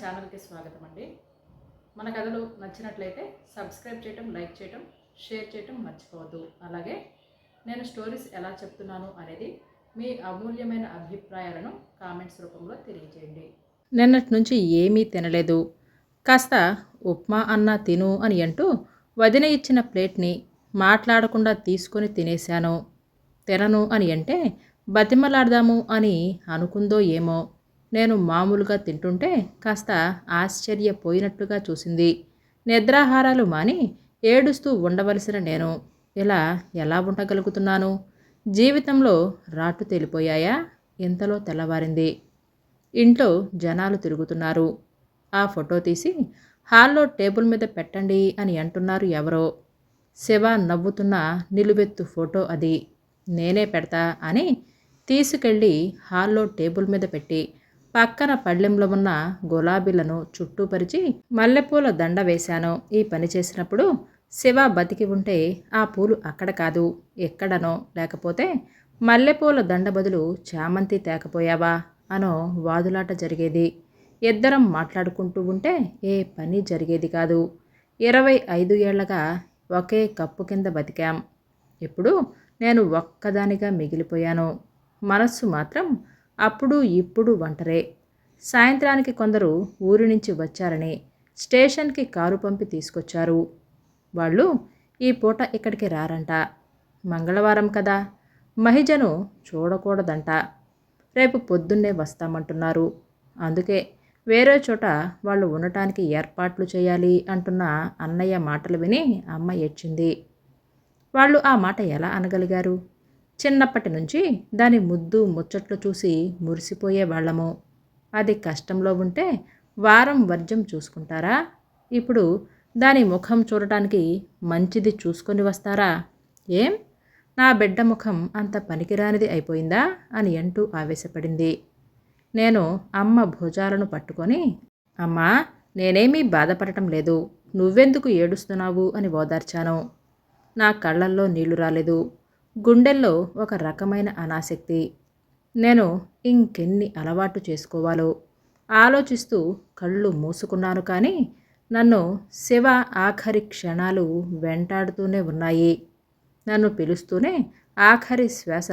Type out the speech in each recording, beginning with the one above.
ఛానల్కి స్వాగతం అండి మన కథలు నచ్చినట్లయితే సబ్స్క్రైబ్ చేయటం లైక్ చేయటం షేర్ చేయటం మర్చిపోవద్దు. అలాగే నేను స్టోరీస్ ఎలా చెప్తున్నాను అనేది మీ అమూల్యమైన అభిప్రాయాలను కామెంట్స్ రూపంలో తెలియజేయండి. నిన్నటి నుంచి ఏమీ తినలేదు. కాస్త ఉప్మా అన్న తిను అని అంటూ వదిన ఇచ్చిన ప్లేట్ని మాట్లాడకుండా తీసుకొని తినేశాను. తినను అని అంటే బతిమలాడదాము అని అనుకుందో ఏమో. నేను మామూలుగా తింటుంటే కాస్త ఆశ్చర్యపోయినట్టుగా చూసింది. నిద్రాహారాలు మాని ఏడుస్తూ ఉండవలసిన నేను. ఇలా ఎలా ఉండగలుగుతున్నాను? జీవితంలో రాటు తేలిపోయాయా? ఇంతలో తెల్లవారింది. ఇంట్లో జనాలు తిరుగుతున్నారు. ఆ ఫోటో తీసి హాల్లో టేబుల్ మీద పెట్టండి అని అంటున్నారు ఎవరో. శివ నవ్వుతున్న నిలువెత్తు ఫోటో అది. నేనే పెడతా అని తీసుకెళ్ళి హాల్లో టేబుల్ మీద పెట్టి పక్కన పళ్ళెంలో ఉన్న గులాబీలను చుట్టూ పరిచి మల్లెపూల దండ వేశాను. ఈ పని చేసినప్పుడు శివ బతికి ఉంటే ఆ పూలు అక్కడ కాదు ఎక్కడనో. లేకపోతే మల్లెపూల దండ బదులు చామంతి తేకపోయావా? అనో వాదులాట జరిగేది. ఇద్దరం మాట్లాడుకుంటూ ఉంటే ఏ పని జరిగేది కాదు. ఇరవై ఐదు ఏళ్ళగా ఒకే కప్పు కింద బతికాం. ఇప్పుడు నేను ఒక్కదానిగా మిగిలిపోయాను. మనస్సు మాత్రం అప్పుడు ఇప్పుడు ఒంటరే సాయంత్రానికి కొందరు ఊరి నుంచి వచ్చారని స్టేషన్కి కారు పంపి తీసుకొచ్చారు. వాళ్ళు ఈ పూట ఇక్కడికి రారంట. మంగళవారం కదా. మహిజను చూడకూడదంట. రేపు పొద్దున్నే వస్తామంటున్నారు. అందుకే వేరే చోట వాళ్ళు ఉండటానికి ఏర్పాట్లు చేయాలి అంటున్న అన్నయ్య మాటలు విని అమ్మ ఏడ్చింది. వాళ్ళు ఆ మాట ఎలా అనగలిగారు? చిన్నప్పటి నుంచి దాని ముద్దు ముచ్చట్లు చూసి మురిసిపోయే వాళ్ళము. అది కష్టంలో ఉంటే వారం వర్జం చూసుకుంటారా? ఇప్పుడు దాని ముఖం చూడటానికి మంచిది చూసుకొని వస్తారా? ఏం? నా బిడ్డ ముఖం అంత పనికిరానిది అయిపోయిందా? అని అంటూ ఆవేశపడింది. నేను అమ్మ భుజాలను పట్టుకొని అమ్మా నేనేమీ బాధపడటం లేదు. నువ్వెందుకు ఏడుస్తున్నావు? అని ఓదార్చాను. నా కళ్ళల్లో నీళ్ళు రాలేదు. గుండెల్లో ఒక రకమైన అనాసక్తి. నేను ఇంకెన్ని అలవాటు చేసుకోవాలో ఆలోచిస్తూ కళ్ళు మూసుకున్నాను కానీ నన్ను శివ ఆఖరి క్షణాలు వెంటాడుతూనే ఉన్నాయి. నన్ను పిలుస్తూనే ఆఖరి శ్వాస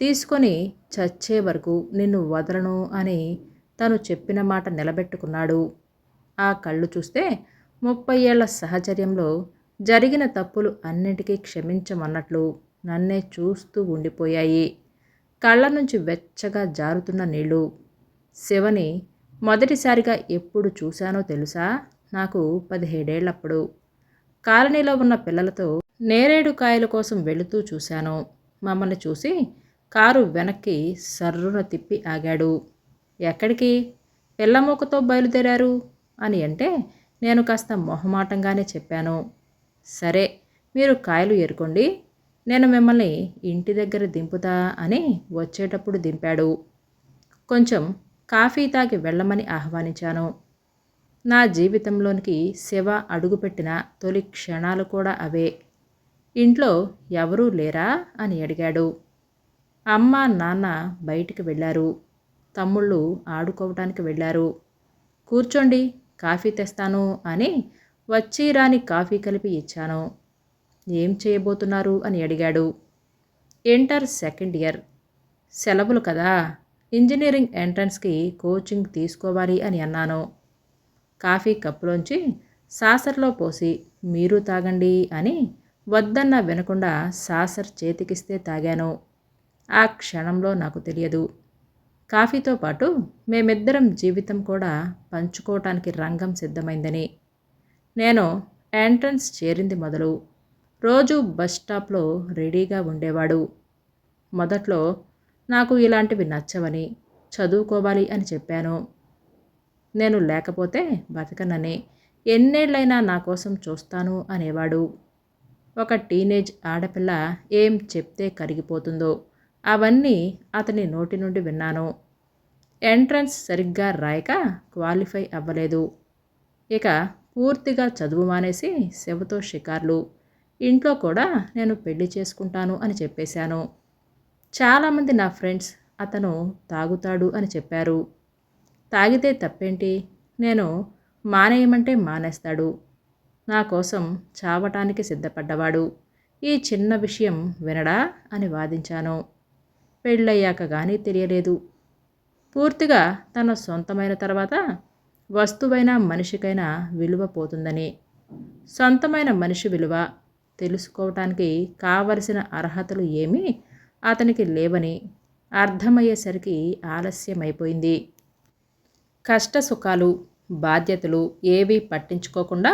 తీసుకొని చచ్చే వరకు నిన్ను వదలను అని తను చెప్పిన మాట నిలబెట్టుకున్నాడు. ఆ కళ్ళు చూస్తే ముప్పై ఏళ్ళ సహచర్యంలో జరిగిన తప్పులు అన్నిటికీ క్షమించమన్నట్లు నన్నే చూస్తూ ఉండిపోయాయి. కళ్ళ నుంచి వెచ్చగా జారుతున్న నీళ్ళు శివని మొదటిసారిగా ఎప్పుడు చూశానో తెలుసా? నాకు పదిహేడేళ్ళప్పుడు కాలనీలో ఉన్న పిల్లలతో నేరేడు కాయల కోసం వెళుతూ చూశాను. మమ్మల్ని చూసి కారు వెనక్కి సర్రున తిప్పి ఆగాడు. ఎక్కడికి? పిల్లమూకతో బయలుదేరారు? అని అంటే నేను కాస్త మొహమాటంగానే చెప్పాను. సరే మీరు కాయలు ఏరుకోండి. నేను మిమ్మల్ని ఇంటి దగ్గర దింపుతా అని వచ్చేటప్పుడు దింపాడు. కొంచెం కాఫీ తాగి వెళ్ళమని ఆహ్వానించాను. నా జీవితంలోనికి శివ అడుగుపెట్టిన తొలి క్షణాలు కూడా అవే. ఇంట్లో ఎవరూ లేరా అని అడిగాడు. అమ్మ నాన్న బయటికి వెళ్ళారు. తమ్ముళ్ళు ఆడుకోవటానికి వెళ్ళారు. కూర్చోండి కాఫీ తెస్తాను అని వచ్చి రాని కాఫీ కలిపి ఇచ్చాను. ఏం చేయబోతున్నారు? అని అడిగాడు. Inter second year. సెలవులు కదా. ఇంజనీరింగ్ ఎంట్రన్స్కి కోచింగ్ తీసుకోవాలి అని అన్నాను. కాఫీ కప్పులోంచి సాసర్లో పోసి మీరు తాగండి అని వద్దన్న వినకుండా సాసర్ చేతికిస్తే తాగాను. ఆ క్షణంలో నాకు తెలియదు. కాఫీతో పాటు మేమిద్దరం జీవితం కూడా పంచుకోవటానికి రంగం సిద్ధమైందని. నేను ఎంట్రన్స్ చేరింది మొదలు. రోజు బస్ స్టాప్లో రెడీగా ఉండేవాడు. మొదట్లో నాకు ఇలాంటివి నచ్చవని చదువుకోవాలి అని చెప్పాను. నేను లేకపోతే బతకనని ఎన్నేళ్ళైనా నా కోసం చూస్తాను అనేవాడు. ఒక టీనేజ్ ఆడపిల్ల ఏం చెప్తే కరిగిపోతుందో అవన్నీ అతని నోటి నుండి విన్నాను. ఎంట్రన్స్ సరిగ్గా రాయక క్వాలిఫై అవ్వలేదు. ఇక పూర్తిగా చదువు మానేసి శివతో షికార్లు. ఇంట్లో కూడా నేను పెళ్ళి చేసుకుంటాను అని చెప్పేశాను. చాలామంది నా ఫ్రెండ్స్ అతను తాగుతాడు అని చెప్పారు. తాగితే తప్పేంటి? నేను మానేయమంటే మానేస్తాడు. నా కోసం చావటానికి సిద్ధపడ్డవాడు. ఈ చిన్న విషయం వినడా అని వాదించాను. పెళ్ళయ్యాక కానీ తెలియలేదు. పూర్తిగా తన సొంతమైన తర్వాత వస్తువైన మనిషికైనా విలువ పోతుందని. సొంతమైన మనిషి విలువ తెలుసుకోవటానికి కావలసిన అర్హతలు ఏమీ అతనికి లేవని అర్థమయ్యేసరికి ఆలస్యమైపోయింది. కష్ట సుఖాలు బాధ్యతలు ఏవీ పట్టించుకోకుండా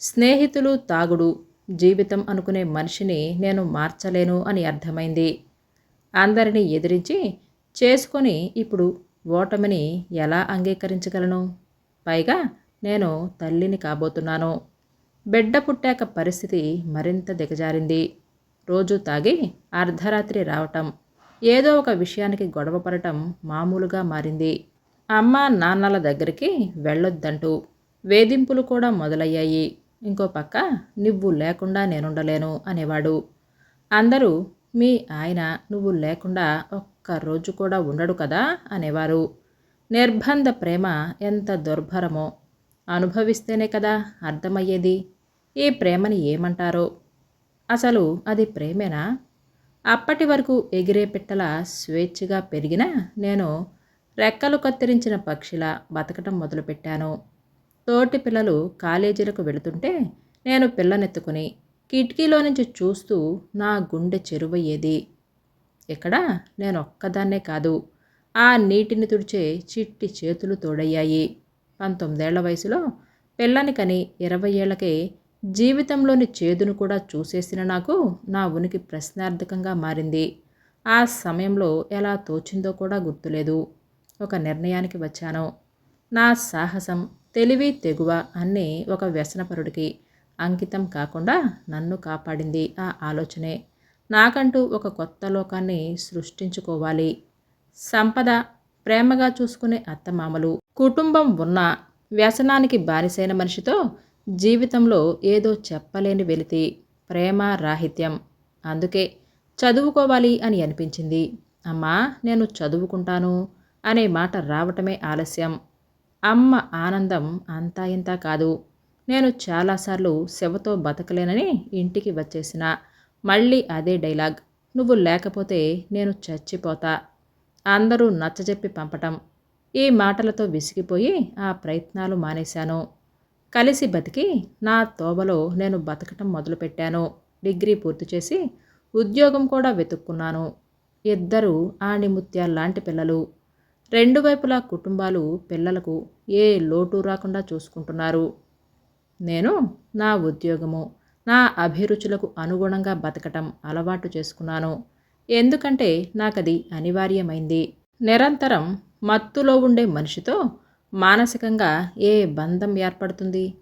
స్నేహితులు తాగుడు జీవితం అనుకునే మనిషిని నేను మార్చలేను అని అర్థమైంది. అందరినీ ఎదిరించి చేసుకొని ఇప్పుడు ఓటమిని ఎలా అంగీకరించగలను? పైగా నేను తల్లిని కాబోతున్నాను. బిడ్డ పుట్టాక పరిస్థితి మరింత దిగజారింది. రోజు తాగి అర్ధరాత్రి రావటం ఏదో ఒక విషయానికి గొడవపడటం మామూలుగా మారింది. అమ్మ నాన్నల దగ్గరికి వెళ్ళొద్దంటూ వేధింపులు కూడా మొదలయ్యాయి. ఇంకో పక్క నువ్వు లేకుండా నేనుండలేను అనేవాడు. అందరూ మీ ఆయన నువ్వు లేకుండా ఒక్క రోజు కూడా ఉండడు కదా అనేవారు. నిర్బంధ ప్రేమ ఎంత దుర్భరమో. అనుభవిస్తేనే కదా అర్థమయ్యేది. ఈ ప్రేమని ఏమంటారో? అసలు అది ప్రేమేనా? అప్పటి వరకు ఎగిరే పిట్టల స్వేచ్ఛగా పెరిగిన నేను రెక్కలు కత్తిరించిన పక్షిలా బతకటం మొదలుపెట్టాను. తోటి పిల్లలు కాలేజీలకు వెళుతుంటే నేను పిల్లనెత్తుకుని కిటికీలో నుంచి చూస్తూ నా గుండె చెరువయ్యేది. ఇక్కడ నేను ఒక్కదాన్నే కాదు. ఆ నీటిని తుడిచే చిట్టి చేతులు తోడయ్యాయి. పంతొమ్మిదేళ్ళ వయసులో పిల్లని కని ఇరవై ఏళ్ళకే జీవితంలోని చేదును కూడా చూసేసిన నాకు నా ఉనికి ప్రశ్నార్థకంగా మారింది. ఆ సమయంలో ఎలా తోచిందో కూడా గుర్తులేదు. ఒక నిర్ణయానికి వచ్చాను. నా సాహసం తెలివి తెగువ అన్నీ ఒక వ్యసనపరుడికి. అంకితం కాకుండా నన్ను కాపాడింది ఆ ఆలోచనే. నాకంటూ ఒక కొత్త లోకాన్ని సృష్టించుకోవాలి. సంపద ప్రేమగా చూసుకునే అత్తమామలు. కుటుంబం ఉన్న వ్యసనానికి బానిసైన మనిషితో జీవితంలో ఏదో చెప్పలేని వెలితి ప్రేమ రాహిత్యం. అందుకే చదువుకోవాలి అని అనిపించింది. అమ్మా నేను చదువుకుంటాను అనే మాట రావటమే ఆలస్యం. అమ్మ ఆనందం అంతా ఇంతా కాదు. నేను చాలాసార్లు శవతో బతకలేనని ఇంటికి వచ్చేసిన. మళ్ళీ అదే డైలాగ్ నువ్వు లేకపోతే నేను చచ్చిపోతా అందరూ నచ్చజెప్పి పంపటం. ఈ మాటలతో విసిగిపోయి ఆ ప్రయత్నాలు మానేశాను. కలిసి బతికి నా తోబలో నేను బతకటం మొదలుపెట్టాను. డిగ్రీ పూర్తి చేసి ఉద్యోగం కూడా వెతుక్కున్నాను. ఇద్దరు ఆణిముత్యాల్లాంటి పిల్లలు. రెండు వైపులా కుటుంబాలు పిల్లలకు ఏ లోటు రాకుండా చూసుకుంటున్నారు. నేను నా ఉద్యోగము నా అభిరుచులకు అనుగుణంగా బతకటం అలవాటు చేసుకున్నాను. ఎందుకంటే నాకది అనివార్యమైంది. నిరంతరం మత్తులో ఉండే మనిషితో మానసికంగా ఏ బంధం ఏర్పడుతుంది?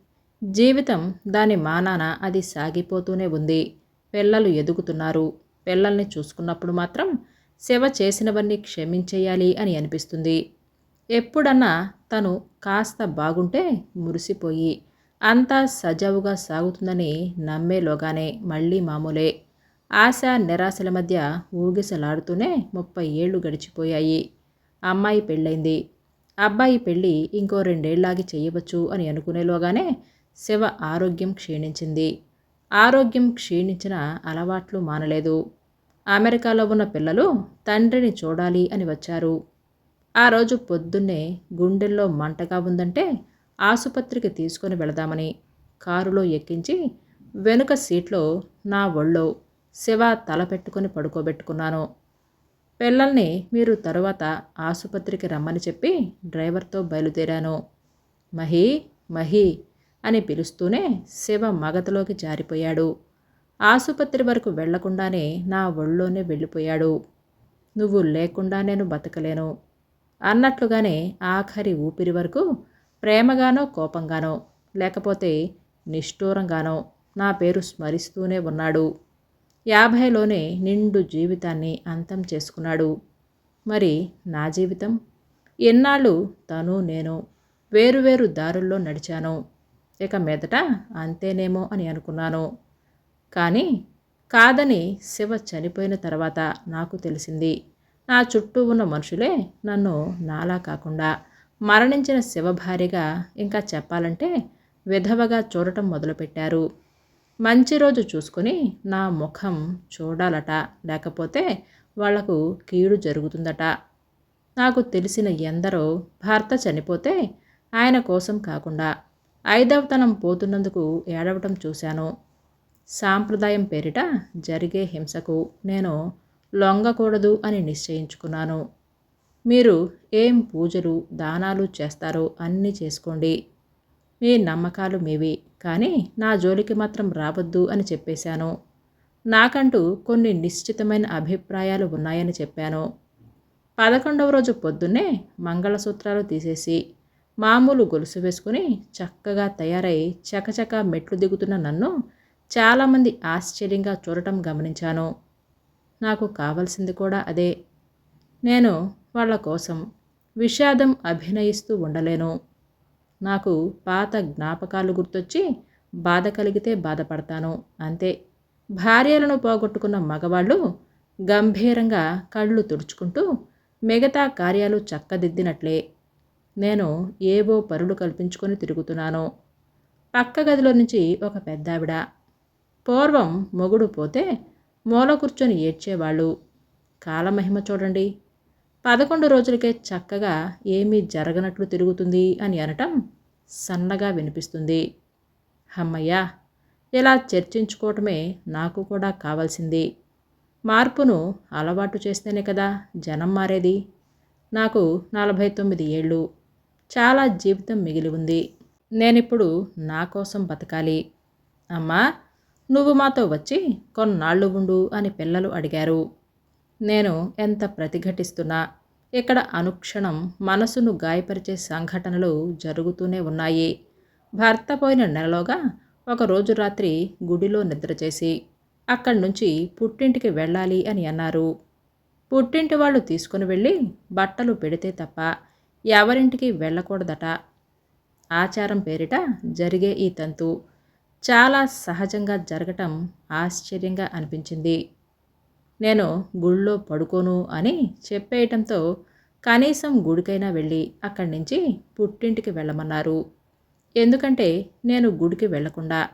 జీవితం దాని మానాన అది సాగిపోతూనే ఉంది. పిల్లలు ఎదుగుతున్నారు. పిల్లల్ని చూసుకున్నప్పుడు మాత్రం సేవ చేసినవన్నీ క్షమించేయాలి అని అనిపిస్తుంది. ఎప్పుడన్నా తను కాస్త బాగుంటే మురిసిపోయి అంతా సజావుగా సాగుతుందని నమ్మేలోగానే మళ్ళీ మామూలే. ఆశ నిరాశల మధ్య ఊగిసలాడుతూనే ముప్పై ఏళ్ళు గడిచిపోయాయి. అమ్మాయి పెళ్ళైంది. అబ్బాయి పెళ్ళి ఇంకో రెండేళ్ళాగి చేయవచ్చు అని అనుకునేలోగానే శివ ఆరోగ్యం క్షీణించింది. ఆరోగ్యం క్షీణించిన అలవాట్లు మానలేదు. అమెరికాలో ఉన్న పిల్లలు తండ్రిని చూడాలి అని వచ్చారు. ఆ రోజు పొద్దున్నే గుండెల్లో మంటగా ఉందంటే ఆసుపత్రికి తీసుకొని వెళదామని కారులో ఎక్కించి వెనుక సీట్లో నా ఒళ్ళో శివ తల పెట్టుకొని పడుకోబెట్టుకున్నాను. పిల్లల్ని మీరు తరువాత ఆసుపత్రికి రమ్మని చెప్పి డ్రైవర్తో బయలుదేరాను. మహి మహి అని పిలుస్తూనే శివ మగతలోకి జారిపోయాడు. ఆసుపత్రి వరకు వెళ్ళకుండానే నా ఒళ్ళోనే వెళ్ళిపోయాడు. నువ్వు లేకుండా నేను బతకలేను. అన్నట్లుగానే ఆఖరి ఊపిరి వరకు ప్రేమగానో కోపంగానో లేకపోతే నిష్ఠూరంగానో నా పేరు స్మరిస్తూనే ఉన్నాడు. యాభైలోనే నిండు జీవితాన్ని అంతం చేసుకున్నాడు. మరి నా జీవితం? ఎన్నాళ్ళు తను నేను వేరువేరు దారుల్లో నడిచాను. ఇక మీదట అంతేనేమో అని అనుకున్నాను. కానీ కాదని శివ చనిపోయిన తర్వాత నాకు తెలిసింది నా చుట్టూ ఉన్న మనుషులే నన్ను నాలా కాకుండా మరణించిన శివ భార్యగా ఇంకా చెప్పాలంటే విధవగా చూడటం మొదలుపెట్టారు. మంచి రోజు చూసుకొని నా ముఖం చూడాలట. లేకపోతే వాళ్ళకు కీడు జరుగుతుందట. నాకు తెలిసిన ఎందరో భర్త చనిపోతే ఆయన కోసం కాకుండా ఐదవతనం పోతున్నందుకు ఏడవటం చూశాను. సాంప్రదాయం పేరిట జరిగే హింసకు నేను లొంగకూడదు అని నిశ్చయించుకున్నాను. మీరు ఏం పూజలు దానాలు చేస్తారో అన్నీ చేసుకోండి. మీ నమ్మకాలు మీవి కానీ నా జోలికి మాత్రం రావద్దు అని చెప్పేశాను. నాకంటూ కొన్ని నిశ్చితమైన అభిప్రాయాలు ఉన్నాయని చెప్పాను. పదకొండవ రోజు పొద్దున్నే మంగళసూత్రాలు తీసేసి మామూలు గొలుసు వేసుకుని చక్కగా తయారై చకచక మెట్లు దిగుతున్న నన్ను చాలామంది ఆశ్చర్యంగా చూడటం గమనించాను. నాకు కావలసింది కూడా అదే. నేను వాళ్ళ కోసం విషాదం అభినయిస్తూ ఉండలేను. నాకు పాత జ్ఞాపకాలు గుర్తొచ్చి బాధ కలిగితే బాధపడతాను అంతే. భార్యలను పోగొట్టుకున్న మగవాళ్ళు గంభీరంగా కళ్ళు తుడుచుకుంటూ మిగతా కార్యాలు చక్కదిద్దినట్లే. నేను ఏవో పరులు కల్పించుకొని తిరుగుతున్నాను. పక్క గదిలో నుంచి ఒక పెద్దావిడ. పూర్వం మొగుడు పోతే మూల కూర్చొని ఏడ్చేవాళ్ళు. కాలమహిమ చూడండి. పదకొండు రోజులకే చక్కగా ఏమీ జరగనట్లు తిరుగుతుంది అని అనటం సన్నగా వినిపిస్తుంది. అమ్మయ్యా ఇలా చర్చించుకోవటమే నాకు కూడా కావాల్సింది. మార్పును అలవాటు చేస్తేనే కదా జనం మారేది. నాకు నలభై తొమ్మిది ఏళ్ళు. చాలా జీవితం మిగిలి ఉంది. నేనిప్పుడు నా కోసం బతకాలి. అమ్మా నువ్వు మాతో వచ్చి కొన్నాళ్ళు ఉండు అని పిల్లలు అడిగారు. నేను ఎంత ప్రతిఘటిస్తున్నా ఇక్కడ అనుక్షణం మనసును గాయపరిచే సంఘటనలు జరుగుతూనే ఉన్నాయి. భర్త పోయిన నెలలోగా ఒకరోజు రాత్రి గుడిలో నిద్ర చేసి అక్కడి నుంచి పుట్టింటికి వెళ్ళాలి అని అన్నారు. పుట్టింటి వాళ్ళు తీసుకుని వెళ్ళి బట్టలు పెడితే తప్ప ఎవరింటికి వెళ్ళకూడదట. ఆచారం పేరిట జరిగే ఈ తంతు చాలా సహజంగా జరగటం ఆశ్చర్యంగా అనిపించింది. నేను గుళ్ళో పడుకోను అని చెప్పేయటంతో కనీసం గుడికైనా వెళ్ళి అక్కడి నుంచి పుట్టింటికి వెళ్ళమన్నారు. ఎందుకంటే నేను గుడికి వెళ్ళకుండా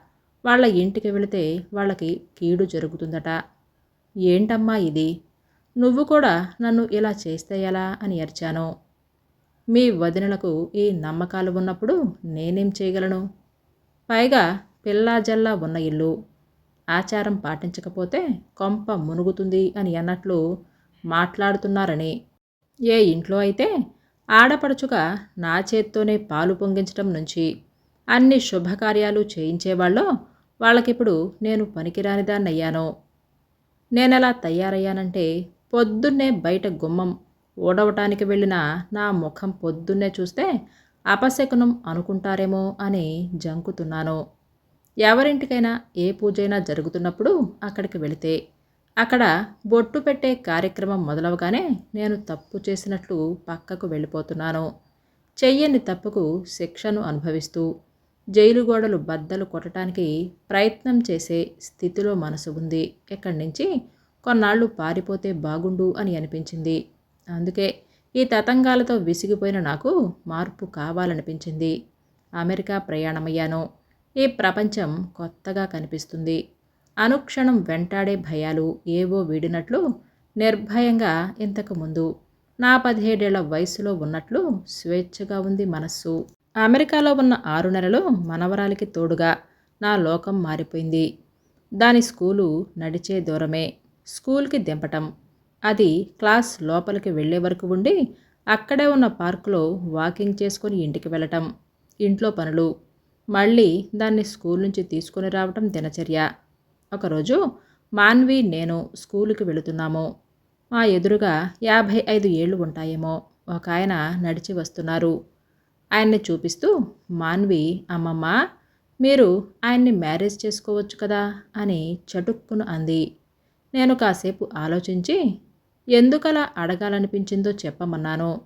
వాళ్ళ ఇంటికి వెళితే వాళ్ళకి కీడు జరుగుతుందట. ఏంటమ్మా ఇది? నువ్వు కూడా నన్ను ఇలా చేస్తే ఎలా అని అరిచాను. మీ వదినలకు ఈ నమ్మకాలు ఉన్నప్పుడు నేనేం చేయగలను? పైగా పిల్లాజల్లా ఉన్న ఇల్లు ఆచారం పాటించకపోతే కొంప మునుగుతుంది అని అన్నట్లు మాట్లాడుతున్నారని. ఏ ఇంట్లో అయితే ఆడపడుచుగా నా చేత్తోనే పాలు పొంగించటం నుంచి అన్ని శుభకార్యాలు చేయించేవాళ్ళో వాళ్ళకిప్పుడు నేను పనికిరానిదాన్నయ్యాను. నేనెలా తయారయ్యానంటే పొద్దున్నే బయట గుమ్మం ఊడవటానికి వెళ్ళిన నా ముఖం పొద్దున్నే చూస్తే అపశకునం అనుకుంటారేమో అని జంకుతున్నాను. ఎవరింటికైనా ఏ పూజైనా జరుగుతున్నప్పుడు అక్కడికి వెళితే అక్కడ బొట్టు పెట్టే కార్యక్రమం మొదలవగానే నేను తప్పు చేసినట్లు పక్కకు వెళ్ళిపోతున్నాను. చెయ్యని తప్పుకు శిక్షను అనుభవిస్తూ జైలు గోడలు బద్దలు కొట్టడానికి ప్రయత్నం చేసే స్థితిలో మనసు ఉంది. ఇక్కడి నుంచి? కొన్నాళ్ళు పారిపోతే బాగుండు అని అనిపించింది. అందుకే ఈ తతంగాలతో విసిగిపోయిన నాకు మార్పు కావాలనిపించింది. అమెరికా ప్రయాణమయ్యాను. ఈ ప్రపంచం కొత్తగా కనిపిస్తుంది. అనుక్షణం వెంటాడే భయాలు ఏవో వీడినట్లు నిర్భయంగా ఇంతకుముందు నా పదిహేడేళ్ళ వయసులో ఉన్నట్లు స్వేచ్ఛగా ఉంది మనస్సు. అమెరికాలో ఉన్న ఆరు నెలలు మనవరాలికి తోడుగా నా లోకం మారిపోయింది. దాని స్కూలు నడిచే దూరమే. స్కూల్కి దింపటం. అది క్లాస్ లోపలికి వెళ్ళే వరకు ఉండి అక్కడే ఉన్న పార్కులో వాకింగ్ చేసుకొని ఇంటికి వెళ్ళటం. ఇంట్లో పనులు. మళ్ళీ దాన్ని స్కూల్ నుంచి తీసుకొని రావటం దినచర్య. ఒకరోజు మాన్వి నేను స్కూలుకి వెళుతున్నాము. మా ఎదురుగా యాభై ఐదు ఏళ్ళు ఉంటాయేమో. ఒక ఆయన నడిచి వస్తున్నారు. ఆయన్ని చూపిస్తూ మాన్వి అమ్మమ్మ మీరు ఆయన్ని మ్యారేజ్ చేసుకోవచ్చు కదా? అని చటుక్కును అంది. నేను కాసేపు ఆలోచించి ఎందుకలా అడగాలనిపించిందో చెప్పమన్నాను.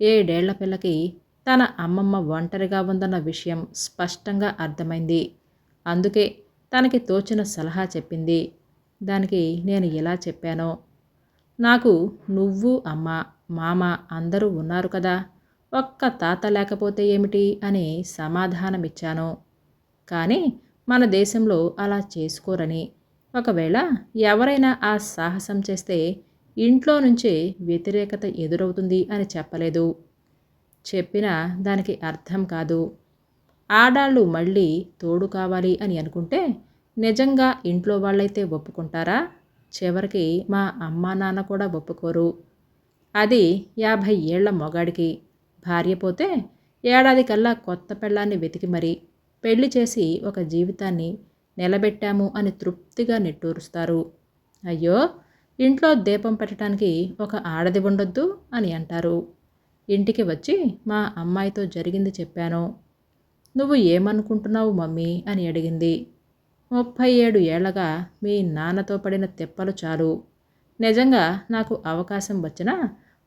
ఏడేళ్ళ పిల్లకి తన అమ్మమ్మ ఒంటరిగా ఉందన్న విషయం స్పష్టంగా అర్థమైంది. అందుకే తనకి తోచిన సలహా చెప్పింది. దానికి నేను ఎలా చెప్పానో? నాకు నువ్వు అమ్మ మామ అందరూ ఉన్నారు కదా. ఒక్క తాత లేకపోతే ఏమిటి? అని సమాధానమిచ్చాను. కానీ మన దేశంలో అలా చేసుకోరని. ఒకవేళ ఎవరైనా ఆ సాహసం చేస్తే ఇంట్లో నుంచే వ్యతిరేకత ఎదురవుతుంది అని చెప్పలేదు. చెప్పినా దానికి అర్థం కాదు. ఆడాళ్ళు మళ్ళీ తోడు కావాలి అని అనుకుంటే నిజంగా ఇంట్లో వాళ్ళైతే ఒప్పుకుంటారా? చివరికి మా అమ్మా నాన్న కూడా ఒప్పుకోరు. అది యాభై ఏళ్ళ మొగాడికి. భార్య పోతే ఏడాది కల్లా కొత్త పెళ్ళాన్ని వెతికి మరీ పెళ్ళి చేసి ఒక జీవితాన్ని నిలబెట్టాము అని తృప్తిగా నిట్టూరుస్తారు. అయ్యో ఇంట్లో దీపం పెట్టడానికి ఒక ఆడది ఉండొద్దు అని అంటారు. ఇంటికి వచ్చి మా అమ్మాయితో జరిగింది చెప్పాను. నువ్వు ఏమనుకుంటున్నావు మమ్మీ? అని అడిగింది. ముప్పై ఏడు ఏళ్ళగా మీ నాన్నతో పడిన తెప్పలు చాలు. నిజంగా నాకు అవకాశం వచ్చినా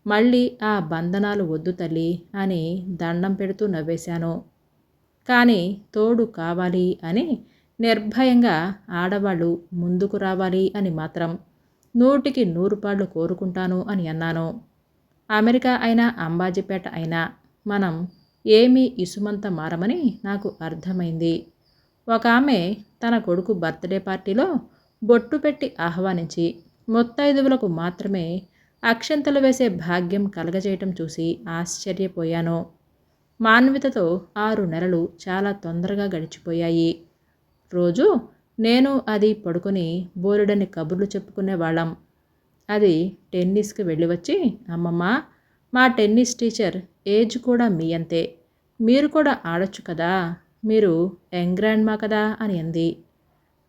మళ్ళీ ఆ బంధనాలు వద్దు తల్లి అని దండం పెడుతూ నవ్వేశాను. కానీ తోడు కావాలి అని నిర్భయంగా ఆడవాళ్ళు ముందుకు రావాలి అని మాత్రం నూటికి నూరు పాళ్ళు కోరుకుంటాను అని అన్నాను. అమెరికా అయినా అంబాజీపేట అయినా మనం ఏమీ ఇసుమంత మారమని నాకు అర్థమైంది. ఒక ఆమె తన కొడుకు బర్త్డే పార్టీలో బొట్టు పెట్టి ఆహ్వానించి మొత్తైదువులకు మాత్రమే అక్షంతలు వేసే భాగ్యం కలగజేయటం చూసి ఆశ్చర్యపోయాను. మాన్వితతో ఆరు నెలలు చాలా తొందరగా గడిచిపోయాయి. రోజు నేను అది పడుకొని బోరుడని కబుర్లు చెప్పుకునేవాళ్ళం. అది టెన్నిస్కి వెళ్ళి వచ్చి అమ్మమ్మ మా టెన్నిస్ టీచర్ ఏజ్ కూడా మీ అంతే. మీరు కూడా ఆడొచ్చు కదా. మీరు యంగ్ గ్రాండ్ మా కదా? అని అంది.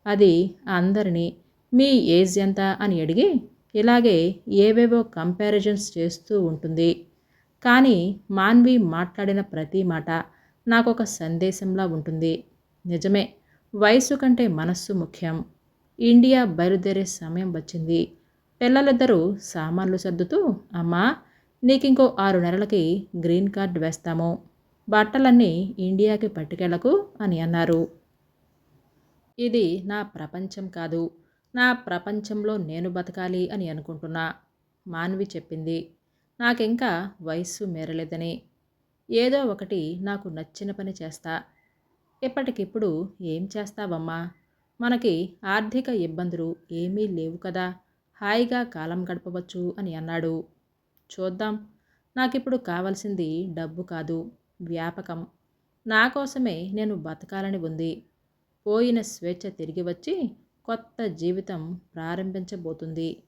అది అందరినీ మీ ఏజ్ ఎంత? అని అడిగి ఇలాగే ఏవేవో కంపారిజన్స్ చేస్తూ ఉంటుంది. కానీ మాన్వి మాట్లాడిన ప్రతి మాట నాకు ఒక సందేశంలా ఉంటుంది. నిజమే వయసు కంటే మనస్సు ముఖ్యం. ఇండియా బయలుదేరే సమయం వచ్చింది. పిల్లలిద్దరూ సామాన్లు సర్దుతూ అమ్మా నీకింకో ఆరు నెలలకి గ్రీన్ కార్డ్ వేస్తాము. బట్టలన్నీ ఇండియాకి పట్టుకెళ్ళకు అని అన్నారు. ఇది నా ప్రపంచం కాదు. నా ప్రపంచంలో నేను బతకాలి అని అనుకుంటున్నా మాన్వి చెప్పింది. నాకింకా వయస్సు మేరలేదని. ఏదో ఒకటి నాకు నచ్చిన పని చేస్తా. ఇప్పటికిప్పుడు ఏం చేస్తావమ్మా? మనకి ఆర్థిక ఇబ్బందులు ఏమీ లేవు కదా. హాయిగా కాలం గడపవచ్చు అని అన్నాడు. చూద్దాం. నాకిప్పుడు కావలసింది డబ్బు కాదు వ్యాపకం. నా కోసమే నేను బతకాలని ఉంది. పోయిన స్వేచ్ఛ తిరిగి వచ్చి కొత్త జీవితం ప్రారంభించబోతుంది.